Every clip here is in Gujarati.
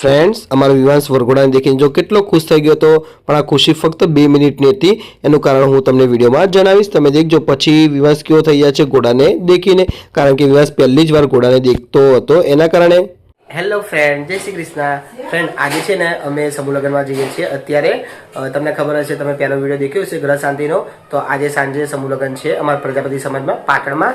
ફ્રેન્ડ્સ અમારો વિવાંશ વરઘોડાને દેખીને જો કેટલો ખુશ થઈ ગયો હતો, પણ આ ખુશી ફક્ત બે મિનિટની હતી. એનું કારણ હું તમને વિડીયોમાં જણાવીશ. તમે દેખજો પછી વિવાંશ કેવો થઈ ગયા છે ઘોડાને દેખીને. કારણ કે વિવાંશ પહેલી જ વાર ઘોડાને દેખતો હતો. એના કારણે હેલો ફ્રેન્ડ જય શ્રી કૃષ્ણ. ફ્રેન્ડ આજે છે ને અમે સમૂહલગ્નમાં જઈએ છીએ. અત્યારે તમને ખબર હશે, તમે પહેલો વીડિયો દેખ્યો હશે, ગ્રહ શાંતિનો. તો આજે સાંજે સમૂહલગ્ન છે અમારા પ્રજાપતિ સમાજમાં, પાટણમાં.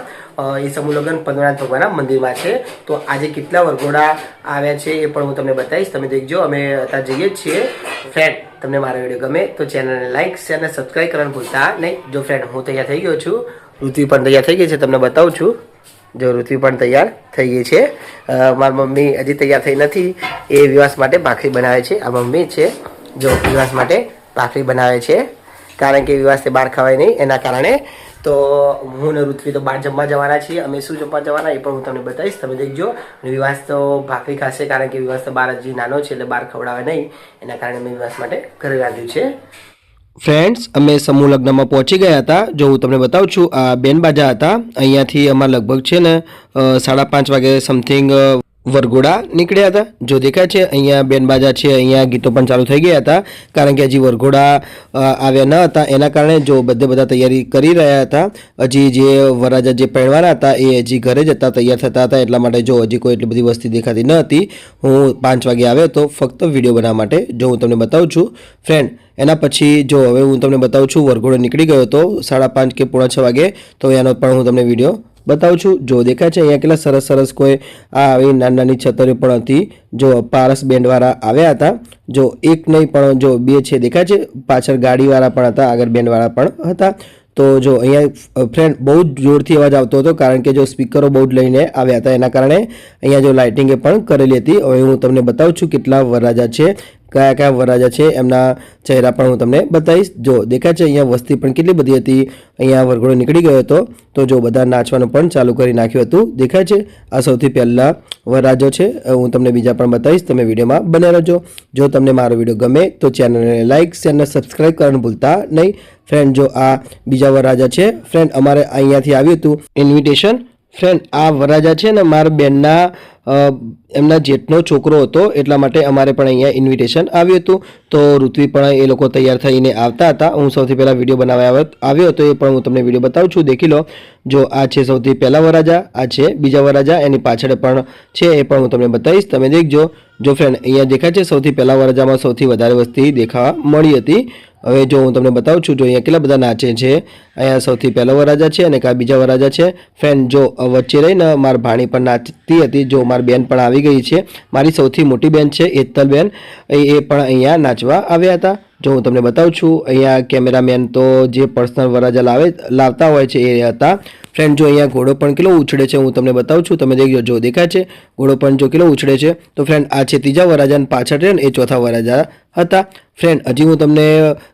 એ સમૂહલગ્ન પદ્મનાથ ભગવાનના મંદિરમાં છે. તો આજે કેટલા વરઘોડા આવ્યા છે એ પણ હું તમને બતાવીશ. તમે દેખજો, અમે અત્યારે જઈએ છીએ. ફ્રેન્ડ તમને મારો વીડિયો ગમે તો ચેનલને લાઇક શેર અને સબસ્ક્રાઈબ કરવાનું ભૂલતા નહીં. જો ફ્રેન્ડ હું તૈયાર થઈ ગયો છું ઋત્વી પણ તૈયાર થઈ ગઈ છે, તમને બતાવું છું. જો ઋત્વી પણ તૈયાર થઈ ગઈ છે મારી મમ્મી હજી તૈયાર થઈ નથી. એ વિવાસ માટે ભાખરી બનાવે છે. આ મમ્મી છે જો વિવાસ માટે ભાખરી બનાવે છે. કારણ કે વિવાસથી બહાર ખવાય નહીં એના કારણે. તો હું ને ઋત્વી તો બહાર જમવા જવાના છીએ. અમે શું જમવા જવાના એ પણ હું તમને બતાવીશ. તમે દેખજો. વિવાસ તો ભાખરી ખાશે કારણ કે વિવાસ તો બહાર હજી નાનો છે એટલે બહાર ખવડાવે નહીં. એના કારણે મેં વિવાસ માટે ઘરે રાંધ્યું છે. ફ્રેન્ડ્સ અમે સમૂહ લગ્નમાં પહોંચી ગયા હતા. જો હું તમને બતાવું છું, આ બેન બાજા હતા. અહીંયાથી અમારા લગભગ છે ને સાડા પાંચ વાગે સમથિંગ વરઘોડા નીકળ્યા હતા. જો દેખાય છે, અહીંયા બેન બાજા છે, અહીંયા ગીતો પણ ચાલુ થઈ ગયા હતા. કારણ કે હજી વરઘોડા આવ્યા ન હતા. એના કારણે જો બધે બધા તૈયારી કરી રહ્યા હતા, હજી જે વરાજા જે પહેરવાના હતા, એ હજી ઘરે જ હતા તૈયાર થતા હતા. એટલા માટે જો હજી કોઈ એટલી બધી વસ્તી દેખાતી ન હતી, હું પાંચ વાગે આવ્યો તો ફક્ત વીડિયો બનાવવા માટે જો હું તમને બતાવું છું. ફ્રેન્ડ એના પછી જો હવે હું તમને બતાવું છું, વરઘોડો નીકળી ગયો હતો સાડા પાંચ કે પોણા છ વાગે, તો એનો પણ હું તમને વીડિયો બતાવું છું. જો દેખાય છે અહીંયા કેટલા સરસ સરસ કોઈ આ આવી નાની નાની છતરીઓ પણ હતી. જો પારસ બેન્ડવાળા આવ્યા હતા. જો એક નહીં, પણ જો બે, છે દેખાય છે. પાછળ ગાડીવાળા પણ હતા, આગળ બેન્ડવાળા પણ હતા. તો જો અહીંયા ફ્રેન્ડ બહુ જ જોરથી અવાજ આવતો હતો, કારણ કે જો સ્પીકરો બહુ જ લઈને આવ્યા હતા, એના કારણે અહીંયા જો લાઇટિંગે પણ કરેલી હતી. હવે હું તમને બતાવું છું કેટલા વરરાજા છે. કયા કયા વરરાજા છે, એમના ચહેરા પણ હું તમને બતાવીશ. જો દેખાય છે અહીંયા વસ્તી પણ કેટલી બધી હતી, અહીંયા વરઘોડો નીકળી ગયો હતો, તો જો બધા નાચવાનું પણ ચાલુ કરી નાખ્યું હતું. દેખાય છે, આ સૌથી પહેલાં વરરાજો છે હું તમને બીજા પણ બતાવીશ, તમે વિડીયોમાં બને રહેજો. જો તમને મારો વીડિયો ગમે, તો ચેનલને લાઇક શેર સબસ્ક્રાઈબ કરવાનું ભૂલતા નહીં. ફ્રેન્ડ, જો આ બીજા વરરાજા છે, ફ્રેન્ડ, અમારે અહીંયાથી આવ્યું હતું, ઇન્વિટેશન. ફ્રેન્ડ આ વરાજા છે ને મારા બેનના એમના જેઠનો છોકરો હતો, એટલા માટે અમારે પણ અહીંયા ઇન્વિટેશન આવ્યું હતું. તો ઋત્વી પણ એ લોકો તૈયાર થઈને આવતા હતા. હું સૌથી પહેલાં વીડિયો બનાવવા આવ્યો હતો, એ પણ હું તમને વીડિયો બતાવું છું. દેખી લો. જો આ છે સૌથી પહેલાં વરાજા આ છે બીજા વરાજા એની પાછળ પણ છે, એ પણ હું તમને બતાવીશ. તમે દેખજો. જો ફ્રેન્ડ અહીંયા દેખાય છે, સૌથી પહેલાં વરાજામાં સૌથી વધારે વસ્તી દેખાવા મળી હતી. હવે જો હું તમને બતાવું છું, જો અહીંયા કેટલા બધા નાચે છે, અહીંયા સૌથી પહેલો વરાજા છે અને કાં બીજા વરાજા છે. ફ્રેન્ડ જો વચ્ચે રહીને મારી ભાણી પણ નાચતી હતી, જો મારી બેન પણ આવી ગઈ છે. મારી સૌથી મોટી બેન છે, એતલ બેન. એ એ પણ અહીંયા નાચવા આવ્યા હતા. જો હું તમને બતાવું છું, અહીંયા કેમેરામેન તો જે પર્સનલ વરાજા લાવે, લાવતા હોય છે એ હતા. ફ્રેન્ડ, જો અહીંયા ઘોડો પણ કેટલો ઉછળે છે, હું તમને બતાવું છું, તમે દેખજો, જો દેખાય છે, ઘોડો પણ જો કેટલો ઉછળે છે. તો ફ્રેન્ડ, આ છે ત્રીજા વરાજા પાછળ છે એ ચોથા વરાજા હતા. ફ્રેન્ડ, હજી હું તમને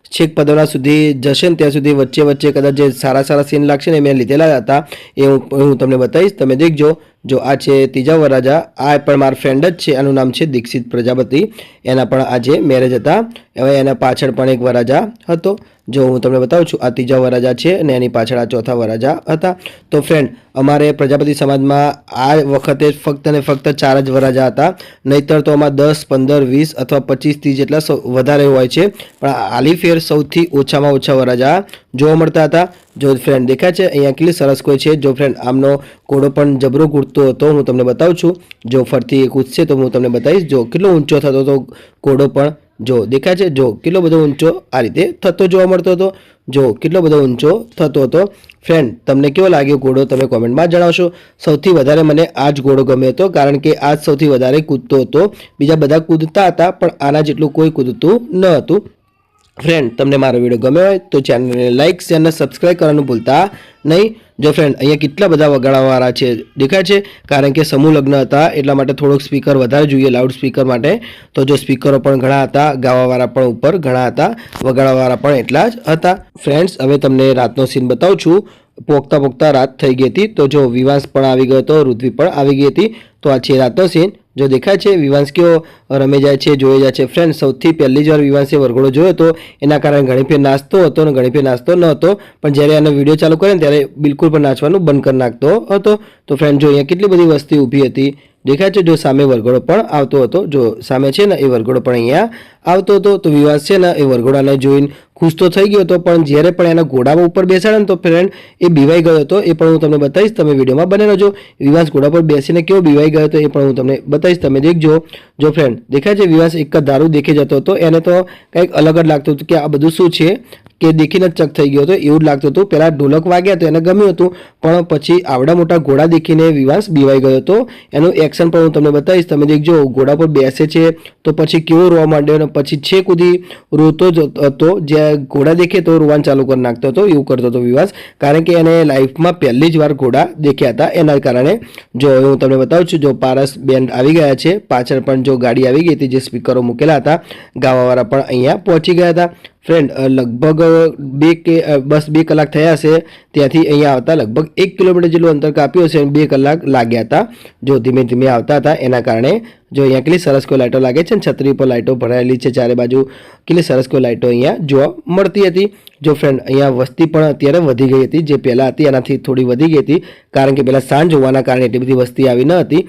છેક પદોરા સુધી જશે ને ત્યાં સુધી વચ્ચે વચ્ચે કદાચ જે સારા સારા સીન લાગશે ને મેં લીધેલા હતા, એ હું હું તમને બતાવીશ, તમે દેખજો. જો આ છે ત્રીજા વરાજા આ પણ મારા ફ્રેન્ડ જ છે એનું નામ છે દીક્ષિત પ્રજાપતિ. એના પણ આજે મેરેજ હતા. હવે એના પાછળ પણ એક વરાજા હતો. જો હું તમને બતાવું છું, આ ત્રીજા વરાજા છે અને એની પાછળ આ ચોથા વરાજા હતા. તો ફ્રેન્ડ અમારે પ્રજાપતિ સમાજમાં આ વખતે ફક્ત ને ફક્ત ચાર જ વરાજા હતા. નહીતર તો આમાં દસ, પંદર, વીસ અથવા પચીસથી જેટલા વધારે હોય છે. પણ આલી ફેર સૌથી ઓછામાં ઓછા વરાજા જોવા મળતા હતા. જો ફ્રેન્ડ દેખાય છે, અહીંયા કેટલી સરસ કોઈ છે. જો ફ્રેન્ડ આમનો કોડો પણ જબરો કૂદતો હતો, હું તમને બતાવું છું. જો ફરતી એક કૂદશે તો હું તમને બતાવીશ. જો કેટલો ઊંચો થતો હતો કોડો પણ જો દેખાય છે, જો કેટલો બધો ઊંચો આ રીતે થતો જોવા મળતો હતો, જો કેટલો બધો ઊંચો થતો હતો. ફ્રેન્ડ તમને કેવો લાગ્યો ઘોડો તમે કોમેન્ટમાં જણાવશો. સૌથી વધારે મને આ જ ઘોડો ગમ્યો હતો, કારણ કે આ સૌથી વધારે કૂદતો હતો. બીજા બધા કૂદતા હતા, પણ આના જેટલું કોઈ કૂદતું ન હતું. ફ્રેન્ડ તમને મારો વીડિયો ગમ્યો હોય તો ચેનલને લાઇક શેર અને સબસ્ક્રાઇબ કરવાનું ભૂલતા નહીં. જો ફ્રેન્ડ અહીંયા કેટલા બધા વગાડવાવાળા છે દેખાય છે? કારણ કે સમૂહ લગ્ન હતા, એટલા માટે થોડોક સ્પીકર વધારે જોઈએ લાઉડ સ્પીકર માટે. તો જો સ્પીકરો પણ ઘણા હતા, ગાવાવાળા પણ ઉપર ઘણા હતા, વગાડવાવાળા પણ એટલા જ હતા. ફ્રેન્ડ્સ હવે તમને રાતનો સીન બતાવું છું. પોખતા પોખતા રાત થઈ ગઈ હતી. તો જો વિવાસ પણ આવી ગયો હતો ઋત્વી પણ આવી ગઈ હતી. તો આ છે રાતનો સીન જો દેખાય છે વિવાંશકીઓ રમે જાય છે, જોઈ જાય છે. ફ્રેન્ડ સૌથી પહેલી જ વાર વિવાંશે વરઘોડો જોયો હતો. એના કારણે ઘણી ફેર નાચતો હતો અને ઘણી ફેર નાચતો ન હતો. પણ જ્યારે એનો વીડિયો ચાલુ કરે ને ત્યારે બિલકુલ પણ નાચવાનું બંધ કરી નાખતો હતો. તો ફ્રેન્ડ જો અહીંયા કેટલી બધી વસ્તી ઊભી હતી? દેખાય છે, જો સામે વરઘોડો પણ આવતો હતો. જો સામે છે ને, એ વરઘોડો પણ અહીંયા આવતો હતો. તો વિવાસ છે ને એ વરઘોડાને જોઈને ખુશ તો થઈ ગયો હતો, પણ જ્યારે પણ એના ઘોડામાં ઉપર બેસાડે તો ફ્રેન્ડ એ બીવાઈ ગયો હતો, એ પણ હું તમને બતાવીશ, તમે વિડીયોમાં બને રહેજો. વિવાસ ઘોડા પર બેસીને કેવો બીવાઈ ગયો હતો એ પણ હું તમને બતાવીશ, તમે દેખજો. જો ફ્રેન્ડ દેખાય છે વિવાસ એક જ દારૂ દેખી જતો હતો, એને તો કંઈક અલગ જ લાગતું હતું કે આ બધું શું છે? કે દેખીને જ ચક થઈ ગયો હતો. એવું જ લાગતું હતું. પહેલાં ઢોલક વાગ્યા તો એને ગમ્યું હતું, પણ પછી આવડા મોટા ઘોડા દેખીને વિવાસ બીવાઈ ગયો હતો. એનું એક્શન પણ હું તમને બતાવીશ. તમે દેખજો, ઘોડા પર બેસે છે તો પછી કેવો રોવા માંડ્યો અને પછી છેક સુધી રોતો જ હતો. જ્યાં ઘોડા દેખે તો રોવાનું ચાલુ કરી નાખતો હતો, એવું કરતો હતો વિવાસ. કારણ કે એને લાઈફમાં પહેલી જ વાર ઘોડા દેખ્યા હતા. એના કારણે જો હું તમને બતાવું છું, જો પારસ બેન્ડ આવી ગયા છે, પાછળ પણ જો ગાડી આવી ગઈ હતી, જે સ્પીકરો મૂકેલા હતા, ગાવાવાળા પણ અહીંયા પહોંચી ગયા હતા. ફ્રેન્ડ લગભગ બે કે બસ બે કલાક થયા હશે. ત્યાંથી અહીંયા આવતા લગભગ એક કિલોમીટર જેટલું અંતર કાપ્યું હશે અને બે કલાક લાગ્યા હતા. જો ધીમે ધીમે આવતા હતા, એના કારણે જો અહીંયા કેટલી સરસ કોઈ લાઇટો લાગે છે અને છત્રી પર લાઇટો ભરાયેલી છે ચારે બાજુ, કેટલી સરસ કોઈ લાઇટો અહીંયા જોવા મળતી હતી. જો ફ્રેન્ડ અહીંયા વસ્તી પણ અત્યારે વધી ગઈ હતી, જે પહેલાં હતી એનાથી થોડી વધી ગઈ હતી. કારણ કે પહેલાં સાંજ હોવાના કારણે એટલી બધી વસ્તી આવી ન હતી.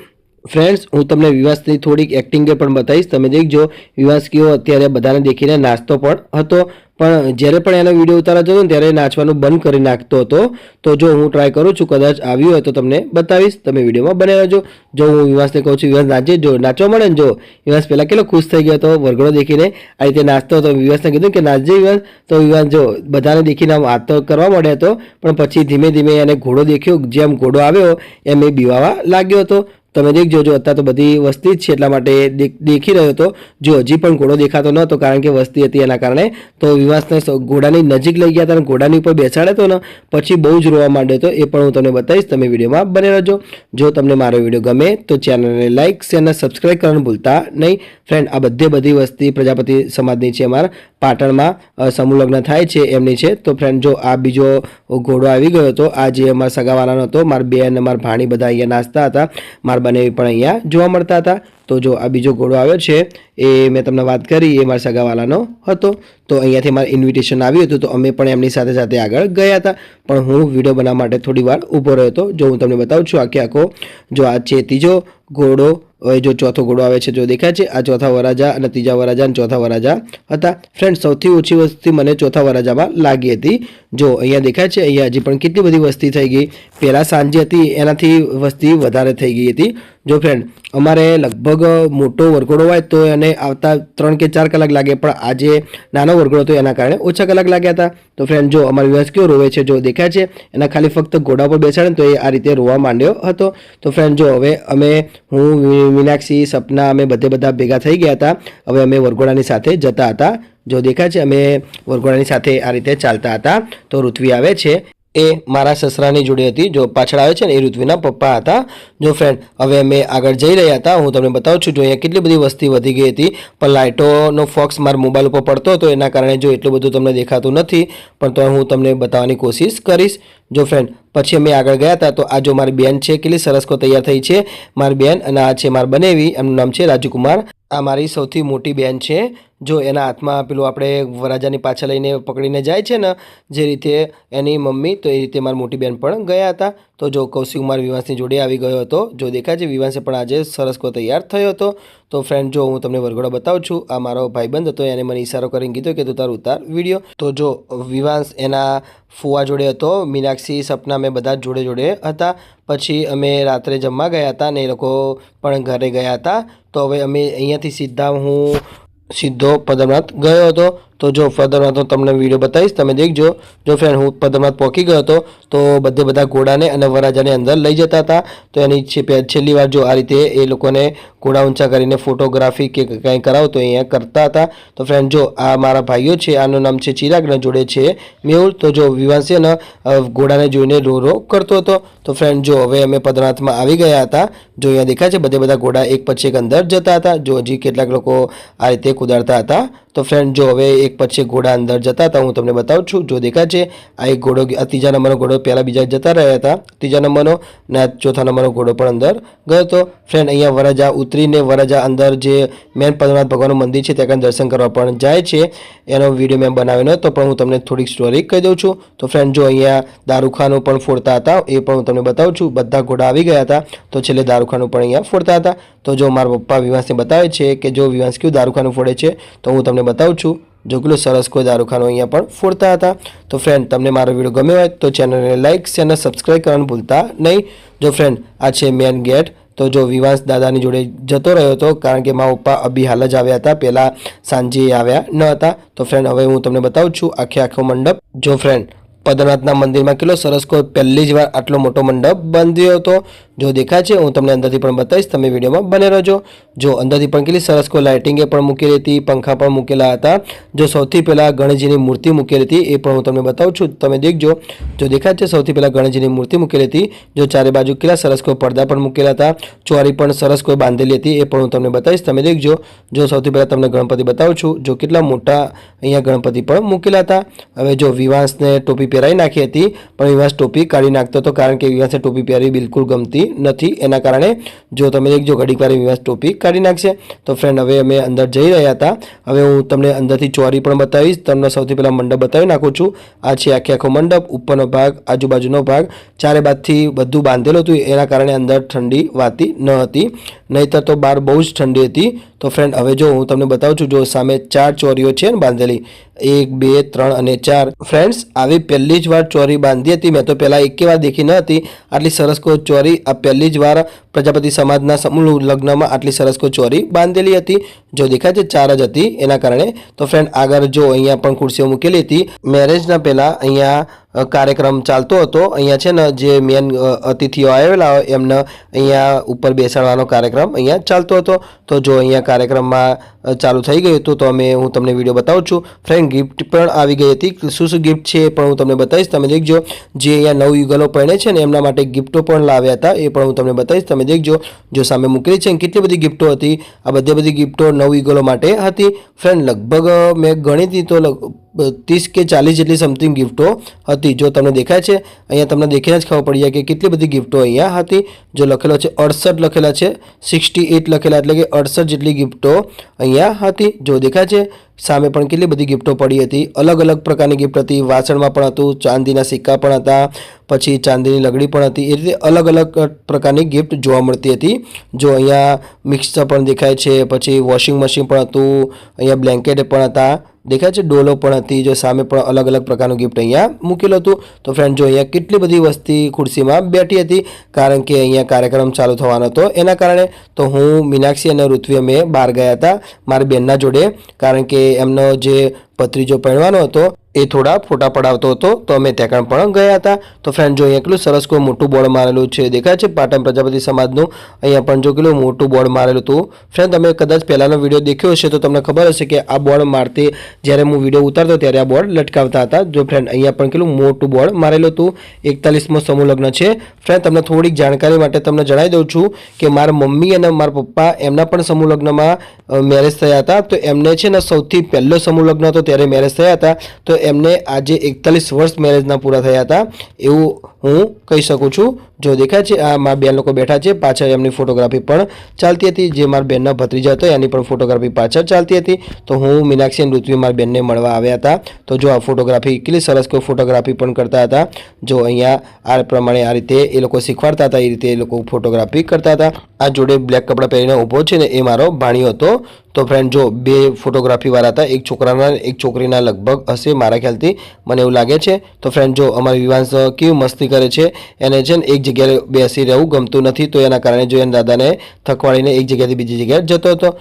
ફ્રેન્ડ્સ હું તમને વિવાસની થોડીક એક્ટિંગે પણ બતાવીશ. તમે દેખજો વિવાસ કેવો અત્યારે બધાને દેખીને નાચતો પણ હતો. પણ જ્યારે પણ એનો વીડિયો ઉતારા જતો ને ત્યારે નાચવાનું બંધ કરી નાખતો હતો. તો જો હું ટ્રાય કરું છું, કદાચ આવ્યું હોય તો તમને બતાવીશ. તમે વિડીયોમાં બને રહેજો. જો હું વિવાસને કહું છું, વિવાસ નાચે, જો નાચવા મળે ને જો વિવાસ પહેલાં કેટલો ખુશ થઈ ગયો હતો, વરઘડો દેખીને આ રીતે નાચતો હતો. વિવાસને કીધું કે, નાચજે વિવાસ. તો વિવાસ જો બધાને દેખીને આમ હાથ તો કરવા મળ્યો હતો, પણ પછી ધીમે ધીમે એને ઘોડો દેખ્યો. જેમ ઘોડો આવ્યો, એમ એ બીવાવા લાગ્યો હતો. તમે દેખજો, જો અત્યારે તો બધી વસ્તી જ છે એટલા માટે દેખ- રહ્યો હતો જો હજી પણ ઘોડો દેખાતો નહોતો કારણ કે વસ્તી હતી એના કારણે, તો વિવાસને ઘોડાની નજીક લઈ ગયા હતા અને ઘોડાની ઉપર બેસાડ્યો હતો ને. પછી બહુ જ રોવા માંડ્યો હતો એ પણ હું તમને બતાવીશ, તમે વિડીયોમાં બને રહેજો. જો તમને મારો વીડિયો ગમે, તો ચેનલને લાઇક શેર અને સબસ્ક્રાઇબ કરવાનું ભૂલતા નહીં. ફ્રેન્ડ, આ બધે બધી વસ્તી પ્રજાપતિ સમાજની છે અમારા પાટણમાં સમૂહલગ્ન સમૂહ લગ્ન થાય છે, એમની છે. તો ફ્રેન્ડ, જો આ બીજો ઘોડો આવી ગયો હતો આ જે અમારા સગાવાળાનો હતો, મારા બેન મારા ભાણી બધા અહીંયા નાસ્તા હતા. મારા બનેવી પણ અહીંયા જોવા મળતા હતા. તો જો આ બીજો ઘોડો આવ્યો છે, એ મેં તમને વાત કરી, એ મારા સગાવાલાનો હતો. તો અહીંયાથી મારે ઇન્વિટેશન આવ્યું હતું, તો અમે પણ એમની સાથે સાથે આગળ ગયા હતા. પણ હું વીડિયો બનાવવા માટે થોડી વાર ઊભો રહ્યો હતો. જો હું તમને બતાવું છું, આખે આખો જો આ છે ત્રીજો ઘોડો હવે જો ચોથો ઘોડો આવે છે, જો દેખાય છે, આ ચોથા વરાજા અને ત્રીજા વરાજા અને ચોથા વરાજા હતા. ફ્રેન્ડ સૌથી ઓછી વસ્તી મને ચોથા વરાજામાં લાગી હતી. જો અહીંયા દેખાય છે, અહીંયા હજી પણ કેટલી બધી વસ્તી થઈ ગઈ. પહેલાં સાંજે હતી, એનાથી વસ્તી વધારે થઈ ગઈ હતી. જો ફ્રેન્ડ અમારે લગભગ મોટો વરઘોડો હોય તો એને આવતા ત્રણ કે ચાર કલાક લાગે, પણ આજે નાનો વરઘોડો હતો એના કારણે ઓછા કલાક લાગ્યા હતા. તો ફ્રેન્ડ જો અમારો વિવાસ કેવો રોવે છે, જો દેખાય છે, એના ખાલી ફક્ત ઘોડા પર બેસાડે તો એ આ રીતે રોવા માંડ્યો હતો. તો ફ્રેન્ડ જો હવે અમે, હું મીનાક્ષી, સપના, અમે બધે બધા ભેગા થઈ ગયા હતા. હવે અમે વરઘોડાની સાથે જતા હતા. જો દેખાય છે, અમે વરઘોડાની સાથે આ રીતે ચાલતા હતા. તો ઋત્વી આવે છે. એ મારા સસરાની જોડે હતી, જો પાછળ આવે છે ને એ ઋત્વીના પપ્પા હતા. જો ફ્રેન્ડ હવે અમે આગળ જઈ રહ્યા હતા. હું તમને બતાવું છું, જો અહીંયા કેટલી બધી વસ્તી વધી ગઈ હતી, પણ લાઇટોનો ફોક્સ મારા મોબાઈલ ઉપર પડતો હતો, એના કારણે જો એટલું બધું તમને દેખાતું નથી, પણ તો હું તમને બતાવવાની કોશિશ કરીશ. જો ફ્રેન્ડ પછી અમે આગળ ગયા હતા, તો આ જો મારી બેન છે, કેટલી સરસ તૈયાર થઈ છે મારી બેન, અને આ છે મારી બનેવી, એમનું નામ છે રાજુકુમાર. આ મારી સૌથી મોટી બેન છે. જો એના હાથમાં પેલું આપણે વરાજાની પાછળ લઈને પકડીને જાય છે ને, જે રીતે એની મમ્મી, તો એ રીતે મારી મોટી બહેન પણ ગયા હતા. તો જો કૌશિક કુમાર વિવાસની જોડે આવી ગયો હતો, જો દેખાય છે વિવાસે પણ આજે સરસ કો તૈયાર થયો હતો. તો ફ્રેન્ડ જો હું તમને વરઘોડો બતાવું છું, આ મારો ભાઈબંધ હતો, એને મને ઈશારો કરીને કીધો કે તું તારું ઉતાર વીડિયો. તો જો વિવાસ એના ફુવા જોડે હતો, મીનાક્ષી, સપના, મેં બધા જોડે જોડે હતા. પછી અમે રાત્રે જમવા ગયા હતા ને એ લોકો પણ ઘરે ગયા હતા. તો હવે અમે અહીંયાથી સીધા હું સીધો પદ્મનાથ ગયો હતો. તો જો પદમનાથનો તમને વીડિયો બતાવીશ. તમે દેખજો. જો ફ્રેન્ડ હું પદમનાથ પહોંચી ગયો હતો તો બધે બધા ઘોડાને અને વરાજાને અંદર લઈ જતા હતા. તો એની છેલ્લી વાર જો આ રીતે એ લોકોને ઘોડા ઊંચા કરીને ફોટોગ્રાફી કે કંઈ કરાવતો અહીંયા કરતા હતા. તો ફ્રેન્ડ જો આ મારા ભાઈઓ છે આનું નામ છે ચિરાગને જોડે છે મેહુલ. તો જો વિવાન છે ને અ, ઘોડાને જોઈને રો રો કરતો હતો. તો ફ્રેન્ડ જો હવે અમે પદનાથમાં આવી ગયા હતા. જો અહીંયા દેખાય છે બધે બધા ઘોડા એક પછી એક અંદર જતા હતા. જો હજી કેટલાક લોકો આ રીતે કુદાડતા હતા. તો ફ્રેન્ડ જો હવે એક પછી ઘોડા અંદર જતા હતા, હું તમને બતાવું છું, જો દેખાય છે, આ એક ઘોડો ત્રીજા નંબરનો ઘોડો પહેલાં બીજા જતા રહ્યા હતા. ત્રીજા નંબરનો ને ચોથા નંબરનો ઘોડો પણ અંદર ગયો હતો. ફ્રેન્ડ અહીંયા વરજા ઉતરીને વરરાજા અંદર જે મેન પદ્મનાથ ભગવાનનું મંદિર છે, ત્યાં દર્શન કરવા પણ જાય છે. એનો વીડિયો મેં બનાવ્યો નહોતો, પણ હું તમને થોડીક સ્ટોરી કહી દઉં છું. તો ફ્રેન્ડ જો અહીંયા દારૂખાનું પણ ફોડતા હતા, એ પણ હું તમને બતાવું છું. બધા ઘોડા આવી ગયા હતા, તો છેલ્લે દારૂખાનું પણ અહીંયા ફોડતા હતા. તો જો મારા પપ્પા વિવાસને બતાવે છે કે જો વિવાસ કયું દારૂખાનું ફોડે છે, તો હું તમને બતાવું છું. જો કેટલું સરસ કોઈ દારૂખાનું અહીંયા પણ ફોડતા હતા. તો ફ્રેન્ડ તમને મારો વીડિયો ગમ્યો હોય તો ચેનલને લાઇક ચેનલ સબસ્ક્રાઈબ કરવાનું ભૂલતા નહીં. જો ફ્રેન્ડ આ છે મેન ગેટ તો જો વિવાસ દાદાની જોડે જતો રહ્યો હતો, કારણ કે મારા પપ્પા અભી હાલ જ આવ્યા હતા. પહેલાં સાંજે આવ્યા ન હતા. તો ફ્રેન્ડ હવે હું તમને બતાવું છું આખે આખો મંડપ. જો ફ્રેન્ડ પદ્મનાથના મંદિરમાં કેટલો સરસ કોઈ પહેલી જ વાર આટલો મોટો મંડપ બાંધ્યો હતો? જો દેખાય છે, હું તમને અંદરથી પણ બતાવીશ, તમે વિડીયોમાં બને રહેજો. જો અંદરથી પણ કેટલી સરસ કોઈ લાઇટિંગે પણ મૂકેલી હતી, પંખા પણ મૂકેલા હતા. જો સૌથી પહેલાં ગણેશજીની મૂર્તિ મૂકેલી હતી, એ પણ હું તમને બતાવું છું. તમે દેખજો. જો દેખાય છે, સૌથી પહેલાં ગણેશજીની મૂર્તિ મૂકેલી હતી, જો ચારે બાજુ કેટલા સરસ કોઈ પડદા પણ મૂકેલા હતા, ચોરી પણ સરસ કોઈ બાંધેલી હતી, એ પણ હું તમને બતાવીશ. તમે દેખજો. જો સૌથી પહેલાં તમને ગણપતિ બતાવું છું, જો કેટલા મોટા અહીંયા ગણપતિ પણ મૂકેલા હતા. હવે જો વિવાસને ટોપી પહેરાવી નાખી હતી, પણ વિવાસ ટોપી કાઢી નાખતો હતો, કારણ કે વિવાસને ટોપી પહેરવી બિલકુલ ગમતી નથી. એના કારણે જો તમે દેખજો ઘડીક વાર વિવાસ ટોપી કાઢી નાખશે, તો ફ્રેન્ડ હવે અમે અંદર જઈ રહ્યા હતા. હવે હું તમને અંદરથી ચોરી પણ બતાવીશ, તમને સૌથી પહેલાં મંડપ બતાવી નાખું છું. આ છે આખે આખો મંડપ, ઉપરનો ભાગ, આજુબાજુનો ભાગ. ચારે બાજુથી બધું બાંધેલું હતું, એના કારણે અંદર ઠંડી વાતી ન હતી. નહીંતર તો બહાર બહુ જ ઠંડી હતી. તો ફ્રેન્ડ હવે જો હું તમને બતાવું છું, જો સામે ચાર ચોરીઓ છે ને બાંધેલી, એક, બે, ત્રણ અને ચાર. ફ્રેન્ડ્સ આવી પહેલી જ વાર ચોરી બાંધી હતી. મેં તો પહેલાં એકે વાર દેખી ન હતી. આટલી સરસ કોઈ ચોરી, આ પહેલી જ વાર પ્રજાપતિ સમાજના સમૂહ લગ્નમાં આટલી સરસ કોઈ ચોરી બાંધેલી હતી. જો દેખાય છે ચાર જ હતી. એના કારણે તો ફ્રેન્ડ આગળ જો અહીંયા પણ ખુરશીઓ મૂકેલી હતી. મેરેજના પહેલાં અહીંયા કાર્યક્રમ ચાલતો હતો. અહીંયા છે ને જે મેન અતિથિઓ આવેલા હોય, એમને અહીંયા ઉપર બેસાડવાનો કાર્યક્રમ અહીંયા ચાલતો હતો. તો જો અહીંયા કાર્યક્રમમાં ચાલુ થઈ ગયું હતું, તો અમે, હું તમને વીડિયો બતાવું છું. ફ્રેન્ડ ગિફ્ટ પણ આવી ગઈ હતી. શું શું ગિફ્ટ છે એ પણ હું તમને બતાવીશ. તમે દેખજો. જે અહીંયા નવ યુગલો પહેણે છે ને, એમના માટે ગિફ્ટો પણ લાવ્યા હતા. એ પણ હું તમને બતાવીશ. તમે દેખજો. જો સામે મૂકેલી છે કેટલી બધી ગિફ્ટો હતી. આ બધી બધી ગિફ્ટો નવ યુગલો માટે હતી. ફ્રેન્ડ લગભગ મેં ગણી હતી તો ત્રીસ કે ચાલીસ જેટલી સમથિંગ ગિફ્ટો હતી. જો તમને દેખાય છે, અહીંયા તમને દેખીને જ ખબર પડી જાય કે કેટલી બધી ગિફ્ટો અહીંયા હતી. જો લખેલો છે, અડસઠ લખેલા છે સિક્સટી એટ લખેલા, એટલે કે અડસઠ જેટલી ગિફ્ટો અહીંયા હતી. જો દેખાય છે, સામે પણ કેટલી બધી ગિફ્ટો પડી હતી. અલગ અલગ પ્રકારની ગિફ્ટ હતી. વાસણમાં પણ હતું, ચાંદીના સિક્કા પણ હતા, પછી ચાંદીની લગડી પણ હતી. એ રીતે અલગ અલગ પ્રકારની ગિફ્ટ જોવા મળતી હતી. જો અહીંયા મિક્સર પણ દેખાય છે, પછી વોશિંગ મશીન પણ હતું, અહીંયા બ્લેન્કેટ પણ હતા. દેખાય છે, ડોલો પણ હતી, જો સામે પણ અલગ અલગ પ્રકારનું ગિફ્ટ અહીંયા મૂકેલું હતું. તો ફ્રેન્ડ જો અહીંયા કેટલી બધી વસ્તી ખુરશીમાં બેઠી હતી, કારણ કે અહીંયા કાર્યક્રમ ચાલુ થવાનો હતો. એના કારણે તો હું મીનાક્ષી અને ઋત્વી અમે બહાર ગયા હતા, મારી બેનના જોડે, કારણ કે એમનો જે ભત્રીજો પહેરવાનો હતો, એ થોડા ફોટા પડાવતો હતો. તો અમે ત્યાં પણ ગયા હતા. તો ફ્રેન્ડ જો અહીંયા કેટલું સરસ કોઈ મોટું બોર્ડ મારેલું છે, દેખાય છે? પાટણ પ્રજાપતિ સમાજનું. અહીંયા પણ જો કેટલું મોટું બોર્ડ મારેલું હતું. ફ્રેન્ડ તમે કદાચ પહેલાંનો વીડિયો દેખ્યો હશે તો તમને ખબર હશે કે આ બોર્ડ મારતી, જ્યારે હું વીડિયો ઉતારતો ત્યારે આ બોર્ડ લટકાવતા હતા. જો ફ્રેન્ડ અહીંયા પણ કેટલું મોટું બોર્ડ મારેલું હતું. એકતાલીસમો સમૂહ લગ્ન છે. ફ્રેન્ડ તમને થોડીક જાણકારી માટે તમને જણાવી દઉં છું કે મારા મમ્મી અને મારા પપ્પા એમના પણ સમૂહ લગ્નમાં મેરેજ થયા હતા. તો એમને છે ને સૌથી પહેલો સમૂહ લગ્ન હતો ત્યારે મેરેજ થયા હતા તો એમને આજે એકતાલીસ વર્ષ મેરેજના પૂરા થયા હતા એવું હું કહી શકું છું, જો દેખાય છે, આ મારા બેન લોકો બેઠા છે, પાછળ એમની ફોટોગ્રાફી પણ ચાલતી હતી, જે મારા બેનના ભત્રીજા હતો, એની પણ ફોટોગ્રાફી પાછળ ચાલતી હતી. તો હું મીનાક્ષી અને ઋત્વી મારા બેનને મળવા આવ્યા હતા. તો જો આ ફોટોગ્રાફી કેટલી સરસ કોઈ ફોટોગ્રાફી પણ કરતા હતા. જો અહીંયા આ પ્રમાણે આ રીતે એ લોકો શીખવાડતા હતા, એ રીતે એ લોકો ફોટોગ્રાફી કરતા હતા. આ જોડે બ્લેક કપડાં પહેરીને ઊભો છે ને, એ મારો ભાણિયો હતો. તો ફ્રેન્ડ જો બે ફોટોગ્રાફીવાળા હતા, એક છોકરાના એક છોકરીના લગભગ હશે મારા ખ્યાલથી. મને એવું લાગે છે. તો ફ્રેન્ડ જો અમારી વિવાંશ કેવી મસ્તી કરે છે. એને છે ને એક જગ્યાએ બેસી રહેવું ગમતું નથી. તો એના કારણે જો એના દાદાને થકવાડીને એક જગ્યાએથી બીજી જગ્યાએ જતો હતો.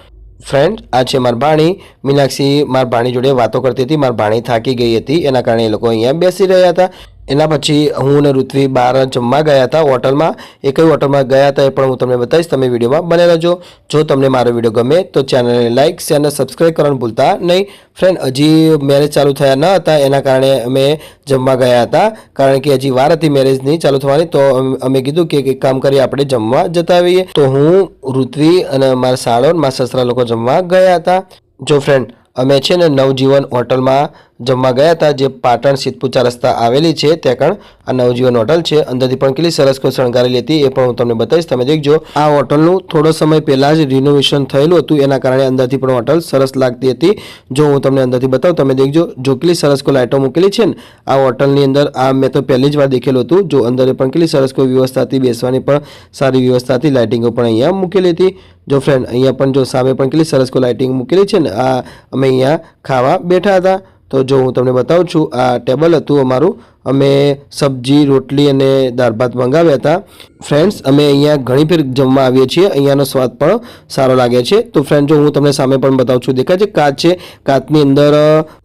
ફ્રેન્ડ આ છે માર ભાણી. મીનાક્ષી માર ભાણી જોડે વાતો કરતી હતી. માર ભાણી થાકી ગઈ હતી. એના કારણે એ લોકો અહીંયા બેસી રહ્યા હતા. એના પછી હું અને ઋત્વી બહાર જમવા ગયા હતા હોટલમાં. એ કઈ હોટલમાં ગયા હતા એ પણ હું તમને બતાવીશ. તમે વિડીયોમાં બને રહેજો. જો તમને મારો વીડિયો ગમે તો ચેનલને લાઇક શેર અને સબસ્ક્રાઈબ કરવાનું ભૂલતા નહીં. ફ્રેન્ડ, હજી મેરેજ ચાલુ થયા ન હતા, એના કારણે અમે જમવા ગયા હતા. કારણ કે હજી વાર હતી મેરેજની ચાલુ થવાની, તો અમે કીધું કે એક કામ કરી આપણે જમવા જતા આવીએ. તો હું, ઋત્વી અને મારા સાળો મારા સસરા લોકો જમવા ગયા હતા. જો ફ્રેન્ડ અમે છે ને નવજીવન હોટલમાં જમવા ગયા હતા, જે પાટણ સિદ્ધપુચા રસ્તા આવેલી છે, ત્યાં આ નવજીવન હોટલ છે. અંદરથી પણ કેટલી સરસ કોઈ શણગારેલી હતી એ પણ હું તમને બતાવીશ. તમે દેખજો. આ હોટલનું થોડો સમય પહેલાં જ રિનોવેશન થયેલું હતું, એના કારણે અંદરથી પણ હોટલ સરસ લાગતી હતી. જો હું તમને અંદરથી બતાવું, તમે દેખજો, જો કેટલી સરસ કોઈ લાઇટો મૂકેલી છે ને, આ હોટલની અંદર, આ મેં તો પહેલી જ વાર દેખેલું હતું. જો અંદર પણ કેટલી સરસ કોઈ વ્યવસ્થા હતી, બેસવાની પણ સારી વ્યવસ્થા હતી, લાઇટિંગો પણ અહીંયા મૂકેલી હતી. જો ફ્રેન્ડ અહીંયા પણ જો સામે પણ કેટલી સરસ કોઈ લાઇટિંગ મૂકેલી છે ને, આ અમે અહીંયા ખાવા બેઠા હતા. તો જો હું તમને બતાવું છું આ ટેબલ હતું અમારું અમે સબ્જી, રોટલી અને દાળ ભાત મંગાવ્યા હતા. ફ્રેન્ડ્સ અમે અહીંયા ઘણી ફેર જમવા આવીએ છીએ. અહીંયાનો સ્વાદ પણ સારો લાગે છે. તો ફ્રેન્ડ જો હું તમને સામે પણ બતાવું છું, દેખાય છે? કાચ છે. કાચની અંદર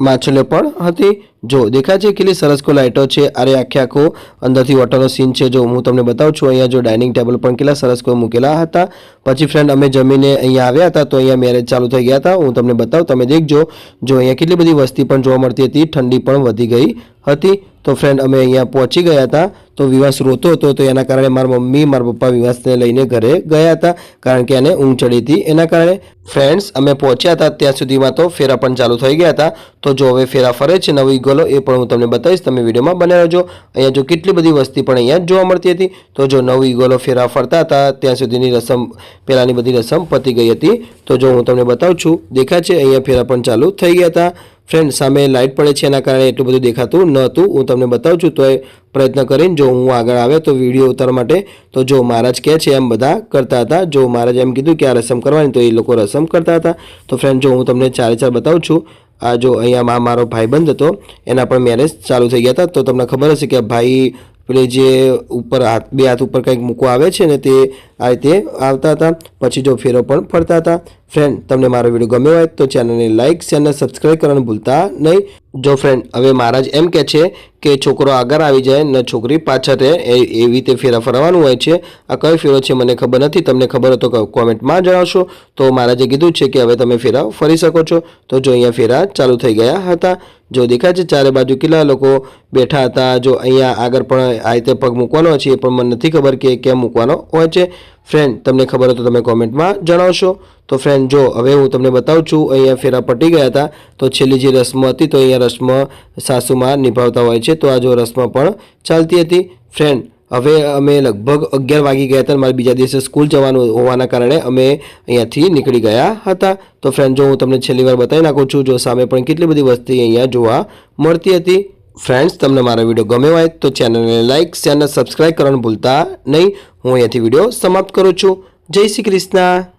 માછલીઓ પણ હતી. જો, દેખાય છે કેટલી સરસ કો લાઇટો છે? અરે, આખે આખો અંદરથી વોટરનો સીન છે. જો હું તમને બતાવું છું, અહીંયા જો ડાઇનિંગ ટેબલ પણ કેટલા સરસ કોઈ મૂકેલા હતા. પછી ફ્રેન્ડ અમે જમીને અહીંયા આવ્યા હતા, તો અહીંયા મેરેજ ચાલુ થઈ ગયા હતા. હું તમને બતાવું, તમે દેખજો. જો અહીંયા કેટલી બધી વસ્તી પણ જોવા મળતી હતી, ઠંડી પણ વધી ગઈ હતી. તો ફ્રેન્ડ અમે અહીંયા પહોંચી ગયા હતા. તો વિવાસ રોતો હતો, તો એના કારણે મારા મમ્મી, મારા પપ્પા વિવાસને લઈને ઘરે ગયા હતા. કારણ કે એને ઊંઘ ચડી હતી. એના કારણે ફ્રેન્ડ્સ અમે પહોંચ્યા હતા. ત્યાં સુધીમાં તો ફેરા પણ ચાલુ થઈ ગયા હતા. તો જો હવે ફેરા ફરે છે નવી ગોલો, એ પણ હું તમને બતાવીશ. તમે વિડીયોમાં બને રહેજો. અહીંયા જો કેટલી બધી વસ્તી પણ અહીંયા જોવા મળતી હતી. તો જો નવી ગોલો ફેરા ફરતા હતા, ત્યાં સુધીની રસમ, પહેલાંની બધી રસમ પતી ગઈ હતી. તો જો હું તમને બતાવું છું, દેખાય છે, અહીંયા ફેરા પણ ચાલુ થઈ ગયા હતા. ફ્રેન્ડ સામે લાઇટ પડે છે, એના કારણે એટલું બધું દેખાતું ન હતું હું તમને બતાવું છું તો એ પ્રયત્ન કરીને જો હું આગળ આવે તો વીડિયો ઉતારવા માટે, તો જો મહારાજ કહે છે એમ બધા કરતા હતા, જો મહારાજ એમ કીધું કે આ રસમ કરવાની, તો એ લોકો રસમ કરતા હતા. તો ફ્રેન્ડ જો હું તમને ચારે ચાર બતાવું છું, આ જો અહીંયા મારો ભાઈબંધ હતો, એના પણ મેરેજ ચાલુ થઈ ગયા હતા, તો તમને ખબર હશે કે ભાઈ પેલે જે ઉપર હાથ, બે હાથ ઉપર કંઈક મૂકવા આવે છે ને તે આ રીતે આવતા હતા. પછી જો ફેરો પણ ફરતા હતા. ફ્રેન્ડ તમને મારો વીડિયો ગમ્યો હોય તો ચેનલને લાઇક ચેનલ સબસ્ક્રાઈબ કરવાનું ભૂલતા નહીં. જો ફ્રેન્ડ હવે મહારાજ એમ કહે છે કે છોકરો આગળ આવી જાય, ને છોકરી પાછળ રહે એવી રીતે ફેરા ફરવાનું હોય છે. આ કયો ફેરો છે મને ખબર નથી. તમને ખબર હોય તો કોમેન્ટમાં જણાવશો. તો મહારાજે કીધું છે કે હવે તમે ફેરા ફરી શકો છો. તો જો અહીંયા ફેરા ચાલુ થઈ ગયા હતા. જો દેખાય છે ચારે બાજુ કેટલા લોકો બેઠા હતા. જો અહીંયા આગળ પણ આ રીતે પગ મૂકવાનો છે એ પણ મને નથી ખબર કે કેમ મૂકવાનો હોય છે. ફ્રેન્ડ તમને ખબર હોય તો તમે કોમેન્ટમાં જણાવશો. તો ફ્રેન્ડ જો હવે હું તમને બતાવું છું, અહીંયા ફેરા પટી ગયા હતા, તો છેલ્લી જે રસમ હતી, તો અહીંયા રસમ સાસુમાં નિભાવતા હોય છે, તો આ જો રસમ પણ ચાલતી હતી. ફ્રેન્ડ હવે અમે લગભગ અગિયાર વાગી ગયા હતા મારે બીજા દિવસે સ્કૂલ જવાનું હોવાના કારણે અમે અહીંયાથી નીકળી ગયા હતા. તો ફ્રેન્ડ જો હું તમને છેલ્લી વાર બતાવી નાખું છું, જો સામે પણ કેટલી બધી વસ્તી અહીંયા જોવા મળતી હતી. ફ્રેન્ડ્સ તમને મારો વીડિયો ગમ્યો હોય તો ચેનલને લાઇક ચેનલ સબસ્ક્રાઈબ કરવાનું ભૂલતા નહીં. હું અહીંયાથી વીડિયો સમાપ્ત કરું છું. જય શ્રી કૃષ્ણ.